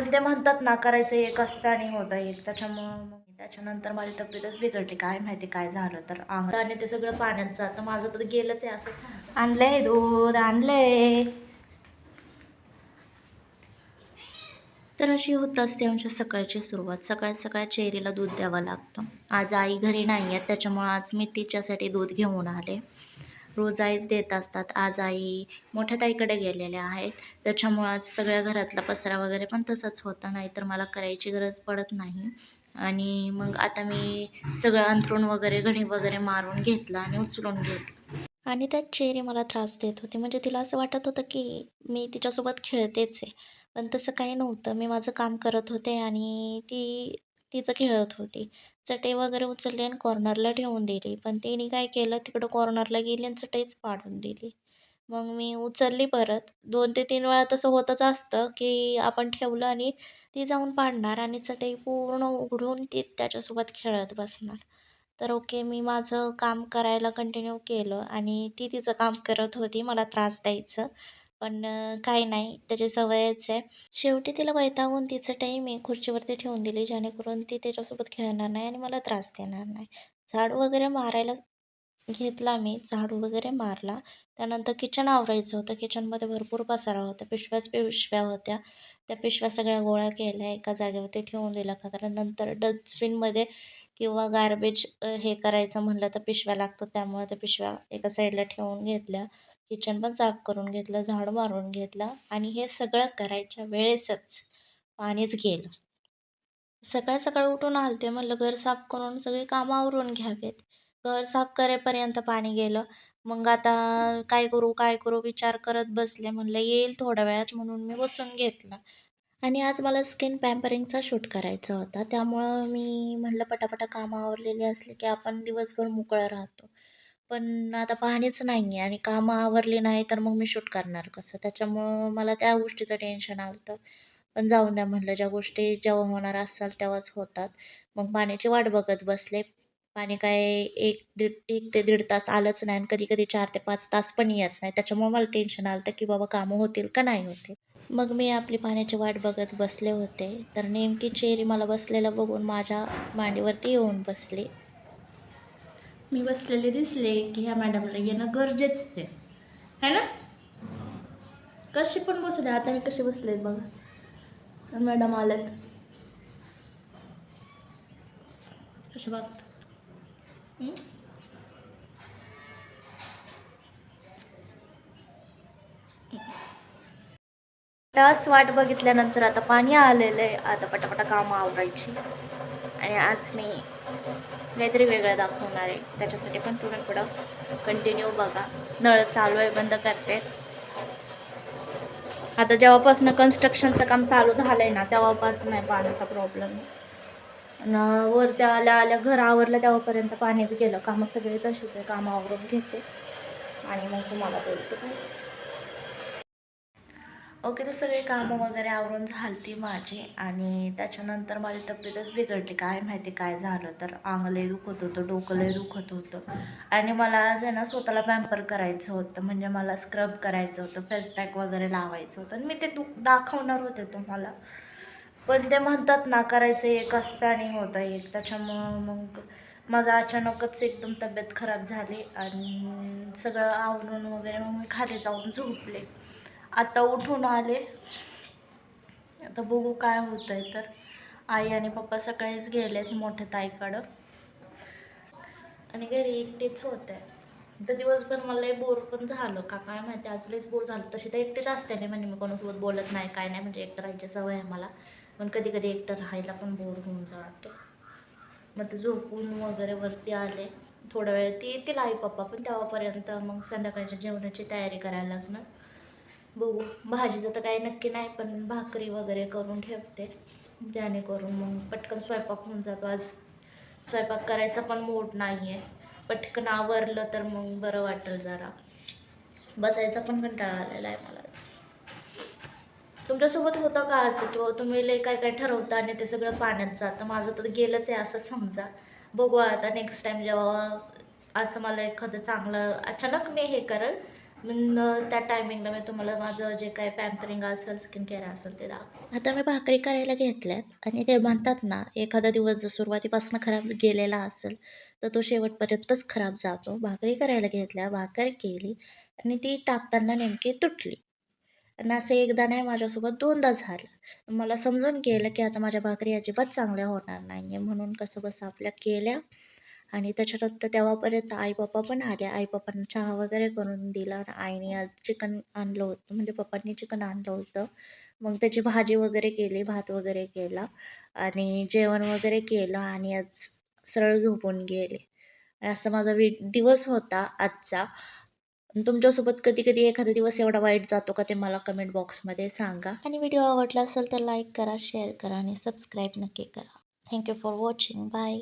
पण ते म्हणतात ना करायचं एक असतं आणि होतं एक. त्याच्यामुळं मग त्याच्यानंतर माझी तब्येतच बिघडली. काय माहिती काय झालं तर अंग आणि ते सगळं पाण्यात जातं माझं तर गेलंच आहे असं आणलंय दूध आणलंय. तर अशी होत असते आमच्या सकाळची सुरुवात. सकाळ सकाळ चेरीला दूध द्यावं लागतं. आज आई घरी नाही आहेत त्याच्यामुळं आज मी तिच्यासाठी दूध घेऊन आले. रोज आईच देत असतात. आज आई मोठ्या ताईकडे गेलेल्या आहेत. त्याच्यामुळं आज सगळ्या घरातला पसरा वगैरे पण तसंच होता. नाही तर मला करायची गरज पडत नाही. आणि मग आता मी सगळं अंथरूण वगैरे घडी वगैरे मारून घेतलं आणि उचलून घेतलं. आणि त्यात चेरी मला त्रास देत होती. म्हणजे तिला असं वाटत होतं की मी तिच्यासोबत खेळतेच आहे. पण तसं काही नव्हतं. मी माझं काम करत होते आणि ती तिचं खेळत होती. चटई वगैरे उचलली आणि कॉर्नरला ठेवून दिली. पण तिने काय केलं? तिकडं कॉर्नरला गेली आणि चटईच पाडून दिली. मग मी उचलली परत. दोन ते तीन वेळा तसं होतच असतं की आपण ठेवलं आणि ती जाऊन पाडणार आणि चटई पूर्ण उघडून ती त्याच्यासोबत खेळत बसणार. तर ओके मी माझं काम करायला कंटिन्यू केलं आणि ती तिचं काम करत होती. मला त्रास द्यायचं. पण काय काही नाही. त्याची सवयच आहे. शेवटी तिला वैतागून तिचं टाईम मी खुर्चीवरती ठेवून दिली जेणेकरून ती त्याच्यासोबत खेळणार नाही आणि मला त्रास देणार नाही. झाड वगैरे मारायला घेतला मी. झाडू वगैरे मारला. त्यानंतर किचन आवरायचं होतं. किचनमध्ये भरपूर पसारा होता. पिशव्याच पिशव्या होत्या. त्या पिशव्या सगळ्या गोळा केल्या. एका जागेवरती ठेवून दिला. का कारण नंतर डस्टबिनमध्ये किंवा गार्बेज हे करायचं म्हणलं तर पिशव्या लागतात. त्यामुळे त्या पिशव्या एका साईडला ठेवून घेतल्या. किचन पण साफ करून घेतलं झाडू मारून घेतलं आणि हे सगळं करायच्या वेळेसच पाणीच गेलं. सकाळ सकाळ उठून आलते म्हणलं घर साफ करून सगळी कामं आवरून घ्यावेत. घर साफ करेपर्यंत पाणी गेलं. मग आता काय करू काय करू विचार करत बसले म्हणलं येईल थोड्या वेळात म्हणून मी बसून घेतलं. आणि आज मला स्किन पॅम्परिंगचा शूट करायचा होता. त्यामुळं मी म्हणलं पटापटा कामं आवरलेली असली की आपण दिवसभर मोकळं राहतो. पण आता पाणीच नाही आहे आणि कामं आवरली नाही तर मग मी शूट करणार कसं? त्याच्यामुळं मला त्या गोष्टीचं टेन्शन आलं होतं पण जाऊन द्या म्हणलं ज्या गोष्टी जेव्हा होणार असाल तेव्हाच होतात. मग पाण्याची वाट बघत बसले. पाणी काय एक दीड एक ते दीड तास आलंच नाही आणि कधी कधी चार ते पाच तास पण येत नाही. त्याच्यामुळे मला टेन्शन आलं होतं की बाबा कामं होतील का नाही होतील? मग मी आपली पाण्याची वाट बघत बसले होते. तर नेमकी चेरी मला बसलेलं बघून माझ्या मांडीवरती येऊन बसली. मी बसलेले दिसले की ह्या मॅडमला येणं गरजेचंच आहे. है ना? कशी पण बसू द्या आता मी कशी बसले बघा. मॅडम आल्यात कसे बघत? तास वाट बघितल्यानंतर आता पाणी आलेलं आहे. आता पटापटा कामं आवरायची. आणि आज मी काहीतरी वेगळं दाखवणार आहे. त्याच्यासाठी पण तुम्ही पुढं कंटिन्यू बघा. नळ चालू आहे बंद करते. आता जेव्हापासून कन्स्ट्रक्शनचं काम चालू झालं आहे ना तेव्हापासून आहे पाण्याचा प्रॉब्लेम आणि त्या आल्या आल्या घर आवरलं तेव्हापर्यंत पाणीच गेलं. कामं सगळे तशीच आहे. कामं आवरून घेते. आणि मग तुम्हाला बोलते. काय ओके तर सगळे कामं वगैरे आवरून झालती माझी आणि त्याच्यानंतर माझी तब्येतच बिघडली. काय माहिती काय झालं तर अंगलंही दुखत होतं डोकं दुखत होतं. आणि मला आज आहे ना स्वतःला पॅम्पर करायचं होतं. म्हणजे मला स्क्रब करायचं होतं फेसपॅक वगैरे लावायचं होतं. आणि मी ते दु दाखवणार होते तुम्हाला. पण ते म्हणतात ना करायचं एक असतं आणि होतं एक. त्याच्यामुळं मग माझं अचानकच एकदम तब्येत खराब झाली आणि सगळं आवरून वगैरे मग मी खाली जाऊन झोपले. आता उठून आले. आता बघू काय होतं आहे तर. आई आणि पप्पा सकाळीच गेलेत मोठ्या ताईकडं. आणि घरी एकटीच होत. आहे तर दिवसभर मला लई बोर पण झालं का काय माहिती अजूनच लईच बोर झालं. तशी तर एकटीच असते नाही म्हणजे मी कोणासोबत बोलत नाही काय नाही म्हणजे एकटं राहायची सवय आहे मला. पण कधी कधी एकटं राहायला पण बोर होऊन जातं. मग ते झोपून वगैरे वरती आले. थोडा वेळ ती येतील आई पप्पा पण तेव्हापर्यंत मग संध्याकाळच्या जेवणाची तयारी करायला लागणार. बघू. भाजीचं तर काही नक्की नाही पण भाकरी वगैरे करून ठेवते. जेणेकरून मग पटकन स्वयंपाक होऊन जातो. आज स्वयंपाक करायचा पण मूड नाही आहे पटकन आवरलं तर मग बरं वाटेल जरा. बसायचा पण कंटाळा आलेला आहे मला. तुमच्यासोबत होतं का असं? किंवा तुम्ही लय काय काय ठरवता आणि ते सगळं पाण्यात जातं माझं तर गेलंच आहे असं समजा. बघू आता नेक्स्ट टाईम जेव्हा असं मला एखादं चांगलं अचानक मी हे करेल मग त्या टायमिंगला मी तुम्हाला माझं जे काय पॅम्परिंग असेल स्किन केअर असेल ते दाखव आता मी भाकरी करायला घेतल्यात आणि ते म्हणतात ना एखादा दिवस जर सुरुवातीपासून खराब गेलेला असेल तर तो शेवटपर्यंतच खराब जातो. भाकरी करायला घेतल्या भाकर केली आणि ती टाकताना नेमकी तुटली. आणि असं एकदा नाही माझ्यासोबत दोनदा झालं. मला समजून गेलं की आता माझ्या भाकरी अजिबात चांगल्या होणार नाही आहे म्हणून कसं बसं आपल्या केल्या आणि त्याच्यानंतर तेव्हापर्यंत आई पप्पा पण आले. आई पप्पांना चहा वगैरे करून दिला आणि आईने आज चिकन आणलं होतं. म्हणजे पप्पांनी चिकन आणलं होतं. मग त्याची भाजी वगैरे केली भात वगैरे केला आणि जेवण वगैरे केलं आणि आज सरळ झोपून गेले. असा माझा वि दिवस होता आजचा. तुमच्यासोबत कधी कधी एखादा दिवस एवढा वाईट जातो का ते मला कमेंट बॉक्समध्ये सांगा. आणि व्हिडिओ आवडला असेल तर लाईक करा शेअर करा आणि सबस्क्राईब नक्की करा. Thank you for watching bye